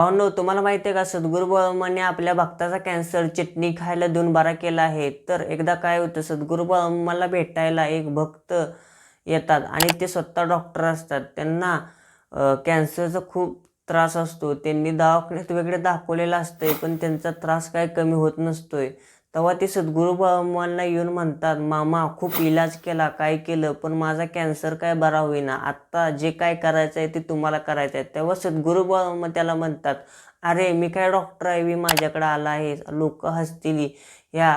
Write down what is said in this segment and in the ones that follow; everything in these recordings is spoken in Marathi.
भावनो तुम्हाला माहिती आहे का? सद्गुरू बाळमाने आपल्या भक्ताचा कॅन्सर चटणी खायला देऊन बरा केला आहे. तर एकदा काय होतं सद्गुरू बाळमाला भेटायला एक भक्त येतात आणि ते स्वतः डॉक्टर असतात. त्यांना कॅन्सरचा खूप त्रास असतो. त्यांनी दवाखान्यात वगैरे दाखवलेला असतंय पण त्यांचा त्रास काय कमी होत नसतोय. तेव्हा ते सद्गुरू बाळमांना येऊन म्हणतात मामा खूप इलाज केला काय केलं पण माझा कॅन्सर काय बरा होईना. आत्ता जे काय करायचं आहे ते तुम्हाला करायचं आहे तेव्हा सद्गुरू बाळमा त्याला म्हणतात अरे मी काय डॉक्टर आहे मी माझ्याकडे आला आहे. लोक हसतील. या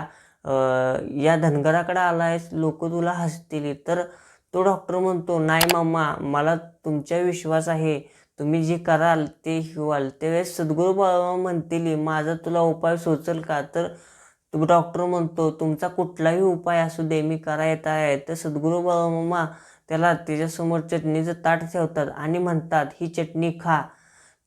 या धनगराकडे आला आहेस लोक तुला हसतील. तर तो डॉक्टर म्हणतो नाही मामा मला तुमच्या विश्वास आहे. तुम्ही जे कराल ते हिवाल त्यावेळेस सद्गुरू बाबा म्हणतील माझा तुला उपाय सुचल का? तर तो डॉक्टर म्हणतो तुमचा कुठलाही उपाय असू दे मी करायत आहे. तर सद्गुरू बाबा मामा त्याला त्याच्यासमोर चटणीचं ताट ठेवतात आणि म्हणतात ही चटणी खा.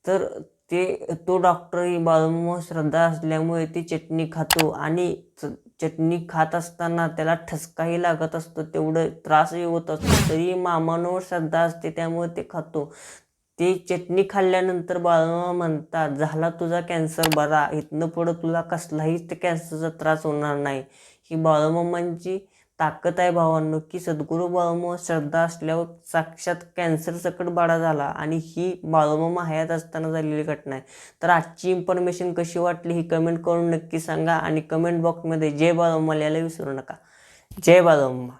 तर ते तो डॉक्टर ही बाळूमामा श्रद्धा असल्यामुळे ती चटणी खातो आणि च- चटणी खात असताना त्याला ठसकाही लागत असतो तेवढं त्रासही होत असतो. तरी मामांवर श्रद्धा असते त्यामुळे ते खातो. ती चटणी खाल्ल्यानंतर बाळूमामा म्हणतात झाला तुझा कॅन्सर बरा. इथनं पुढं तुला कसलाही कॅन्सरचा त्रास होणार नाही. ही बाळूमामांची ताकद आहे भावांनो की सद्गुरू बाळूमामा श्रद्धा असल्यावर साक्षात कॅन्सर सकट बाळा झाला आणि ही बाळूमामा हयात असताना झालेली घटना आहे. तर आजची इन्फॉर्मेशन कशी वाटली ही कमेंट करून नक्की सांगा आणि कमेंट बॉक्समध्ये जय बाळूमामा लिहायला विसरू नका. जय बाळूमामा.